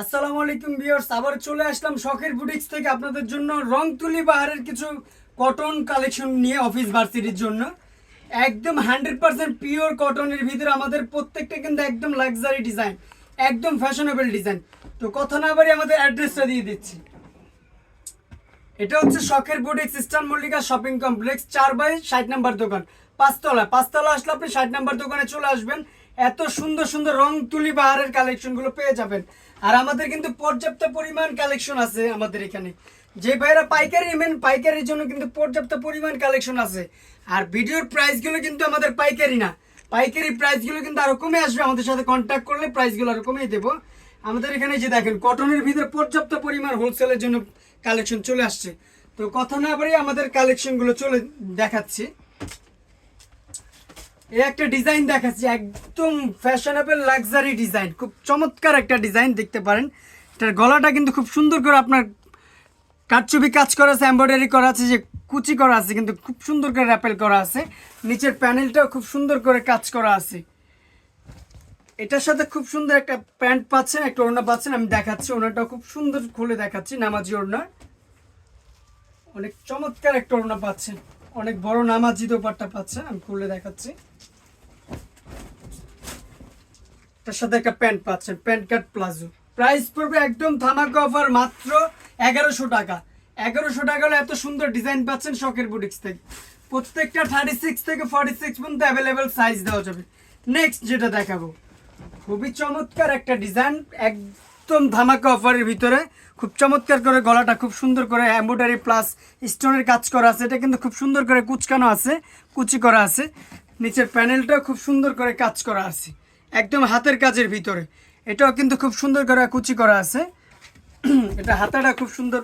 আসসালামু আলাইকুম ভিউয়ার্স, আবার চলে আসলাম শখের বুটিক্স থেকে আপনাদের জন্য রং তুলি বাহারের কিছু কটন কালেকশন নিয়ে অফিস ভার্সিটির জন্য। একদম হান্ড্রেড পার্সেন্ট পিওর কটনের ভিতরে আমাদের প্রত্যেকটা কিন্তু একদম লাক্সারি ডিজাইন একদম ফ্যাশনেবল ডিজাইন তো কথা না বাড়ি আমাদের অ্যাড্রেসটা দিয়ে দিচ্ছি। এটা হচ্ছে শখের boutiques eastern Mallika shopping complex চার বাই ষাট নাম্বার দোকান। পাঁচতলা পাঁচতলা আসলে আপনি ষাট নাম্বার দোকানে চলে আসবেন। এত সুন্দর সুন্দর রং তুলি বাহারের কালেকশনগুলো পেয়ে যাবেন। আর আমাদের কিন্তু পর্যাপ্ত পরিমাণ কালেকশন আছে আমাদের এখানে। যে ভাইরা পাইকারি নেবেন পাইকারির জন্য কিন্তু পর্যাপ্ত পরিমাণ কালেকশন আছে। আর ভিডিওর প্রাইসগুলো কিন্তু আমাদের পাইকারি না। পাইকারি প্রাইসগুলো কিন্তু আরও কমে আসবে, আমাদের সাথে কন্ট্যাক্ট করলে প্রাইসগুলো আরও কমিয়ে দেবো। আমাদের এখানে যে দেখেন কটনের ভিতরে পর্যাপ্ত পরিমাণ হোলসেলের জন্য কালেকশন চলে আসছে। তো কথা না বাড়িয়ে আমাদের কালেকশনগুলো চলে দেখাচ্ছি। এই একটা ডিজাইন দেখাচ্ছি, একদম ফ্যাশনেবল লাক্সারি ডিজাইন খুব চমৎকার একটা ডিজাইন দেখতে পারেন। এটার গলাটা কিন্তু খুব সুন্দর করে আপনার কাটচুপি কাজ করা আছে এমব্রয়ডারি করা আছে, যে কুচি করা আছে, কিন্তু খুব সুন্দর করে র্যাপেল করা আছে। নিচের প্যানেলটাও খুব সুন্দর করে কাজ করা আছে। এটার সাথে খুব সুন্দর একটা প্যান্ট পাচ্ছেন, একটা ওড়না পাচ্ছেন, আমি দেখাচ্ছি, ওড়নাটাও খুব সুন্দর খুলে দেখাচ্ছি, নামাজি ওড়না। অনেক চমৎকার একটা ওড়না পাচ্ছেন, অনেক বড় নামাজি দোপাট্টা পাচ্ছেন, আমি খুলে দেখাচ্ছি। তার সাথে একটা প্যান্ট পাচ্ছেন, প্যান্ট কাট প্লাজো। প্রাইস পড়বে একদম ধামাকা অফার মাত্র এগারোশো টাকা। এগারোশো টাকা হলে এত সুন্দর ডিজাইন পাচ্ছেন শখের বুটিক্স থেকে। প্রত্যেকটা থার্টি সিক্স থেকে ফর্টি সিক্স পর্যন্ত অ্যাভেলেবেল সাইজ দেওয়া যাবে। নেক্সট যেটা দেখাবো। খুবই চমৎকার একটা ডিজাইন একদম ধামাকা অফারের ভিতরে। খুব চমৎকার করে গলাটা খুব সুন্দর করে এম্ব্রয়ডারি প্লাস স্টোনের কাজ করা আছে। এটা কিন্তু খুব সুন্দর করে কুচকানো আছে, কুচি করা আছে। নিচের প্যানেলটাও খুব সুন্দর করে কাজ করা আছে। একদম হাতের কাজের ভিতরে। এটাও কিন্তু খুব সুন্দর করে কুচি করা আছে। এটা হাতাটা খুব সুন্দর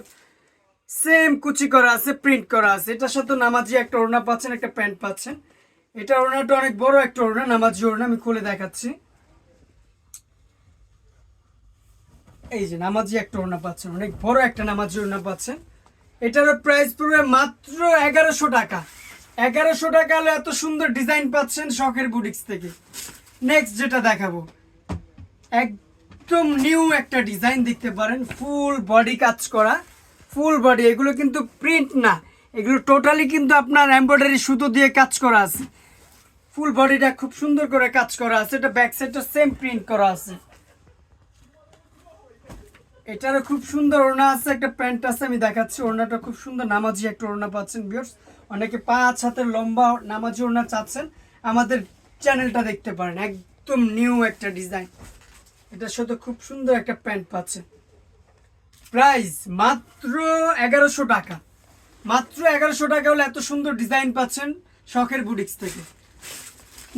সেম কুচি করা আছে প্রিন্ট করা আছে। এটার সাথে নামাজি একটা ওড়না পাচ্ছেন, একটা প্যান্ট পাচ্ছেন। এটা ওড়নাটা অনেক বড় একটা ওড়না, নামাজি ওড়না, আমি খুলে দেখাচ্ছি। এই যে নামাজি একটা ওড়না পাচ্ছেন, অনেক বড় একটা নামাজি ওড়না পাচ্ছেন। এটারও প্রাইস পড়বে মাত্র এগারোশো টাকা। এগারোশো টাকা হলে এত সুন্দর ডিজাইন পাচ্ছেন শখের বুটিক্স থেকে। নেক্সট যেটা দেখাবো। একদম নিউ একটা ডিজাইন দেখতে পারেন ফুল বডি কাজ করা। ফুল বডি এগুলো কিন্তু প্রিন্ট না। এগুলো টোটালি কিন্তু আপনার এমব্রয়ডারি সুতো দিয়ে কাজ করা আছে। ফুল বডিটা খুব সুন্দর করে কাজ করা আছে, এটা ব্যাক সাইডটা সেম প্রিন্ট করা আছে। এটারও খুব সুন্দর ওড়না আছে, একটা প্যান্ট আছে, আমি দেখাচ্ছি ওড়নাটা খুব সুন্দর, নামাজি একটা ওড়না পাচ্ছেন বিয়ার্স অনেকে পাঁচ হাতের লম্বা নামাজি ওড়না চাচ্ছেন। আমাদের চ্যানেলটা দেখতে পারেন, একদম নিউ একটা ডিজাইন এটার সাথে খুব সুন্দর একটা প্যান্ট পাচ্ছেন। প্রাইস মাত্র এগারোশো টাকা। মাত্র এগারোশো টাকা হলে এত সুন্দর ডিজাইন পাচ্ছেন শখের বুটিক্স থেকে।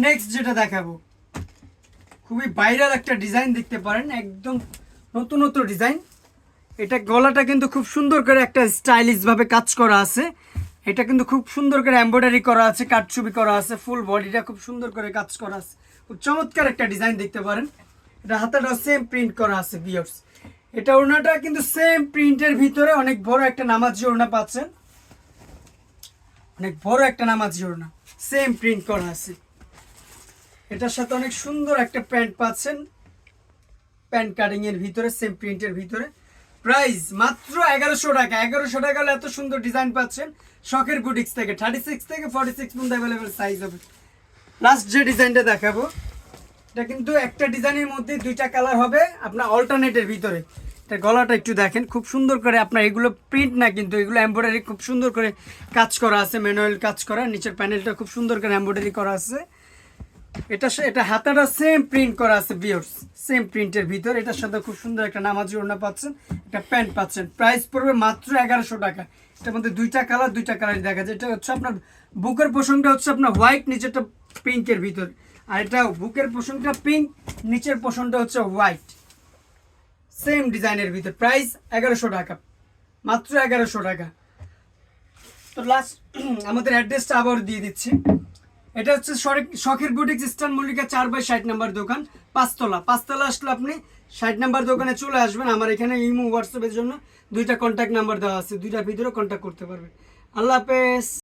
নেক্সট যেটা দেখাবো। খুবই ভাইরাল একটা ডিজাইন দেখতে পারেন, একদম নতুন নতুন ডিজাইন এটা গলাটা কিন্তু খুব সুন্দর করে একটা স্টাইলিশ ভাবে কাজ করা আছে। এটা কিন্তু খুব সুন্দর করে এমব্রয়ডারি করা আছে কাটছবি করা আছে ফুল বডিটা খুব সুন্দর করে কাজ করা আছে। খুব চমৎকার একটা ডিজাইন দেখতে পারেন। এটা হাতাটা সেম প্রিন্ট করা আছে বিয়ার্স এটা ওড়নাটা কিন্তু সেম প্রিন্টের ভিতরে অনেক বড় একটা নামাজি ওড়না পাচ্ছেন। অনেক বড় একটা নামাজি ওড়না সেম প্রিন্ট করা আছে। এটার সাথে অনেক সুন্দর একটা প্যান্ট পাচ্ছেন। প্যান্ট কাটিং এর ভিতরে সেম প্রিন্টের ভিতরে। প্রাইস মাত্র এগারোশো টাকা। এগারোশো টাকা হলে এত সুন্দর ডিজাইন পাচ্ছেন। শখের বুটিক্স থেকে থার্টি সিক্স থেকে ফর্টি সিক্স পর্যন্ত অ্যাভেলেবেল সাইজ হবে লাস্ট যে ডিজাইনটা দেখাবো, এটা কিন্তু একটা ডিজাইনের মধ্যে দুইটা কালার হবে আপনার অল্টারনেটের ভিতরে। এটা গলাটা একটু দেখেন, খুব সুন্দর করে আপনার এগুলো প্রিন্ট না কিন্তু এগুলো এমব্রয়ডারি খুব সুন্দর করে কাজ করা আছে ম্যানুয়াল কাজ করা। নিচের প্যানেলটা খুব সুন্দর করে এমব্রয়ডারি করা আছে। এটা এটা হাতাটা সেম প্রিন্ট করা আছে বিয়ার্স সেম প্রিন্টের ভিতর। এটার সাথে খুব সুন্দর একটা নামাজি ওড়না পাচ্ছেন। একটা প্যান্ট পাচ্ছেন। প্রাইস পড়বে মাত্র এগারোশো টাকা। এটার মধ্যে দুইটা কালার দুইটা কালার দেখা যায়। এটা হচ্ছে আপনার বুকের পোষণটা হচ্ছে আপনার হোয়াইট নিচেরটা পিঙ্কের ভিতর। আর এটা বুকের পোষণটা পিঙ্ক নিচের পোষণটা হচ্ছে হোয়াইট সেম ডিজাইনের ভিতর। প্রাইস এগারোশো টাকা। মাত্র এগারোশো টাকা। তো লাস্ট আমাদের অ্যাড্রেসটা আবার দিয়ে দিচ্ছি। এটা হচ্ছে শখের বুটিক ইস্টার্ন মল্লিকা চার বাই ষাট নাম্বার দোকান, পাঁচতলা। পাঁচতলা আসলে আপনি ষাট নাম্বার দোকানে চলে আসবেন। আমার এখানে ইমো, হোয়াটসঅ্যাপের জন্য দুইটা কন্ট্যাক্ট নাম্বার দেওয়া আছে। দুইটা ভিতরে কন্ট্যাক্ট করতে পারবেন। আল্লাহ হাফেজ।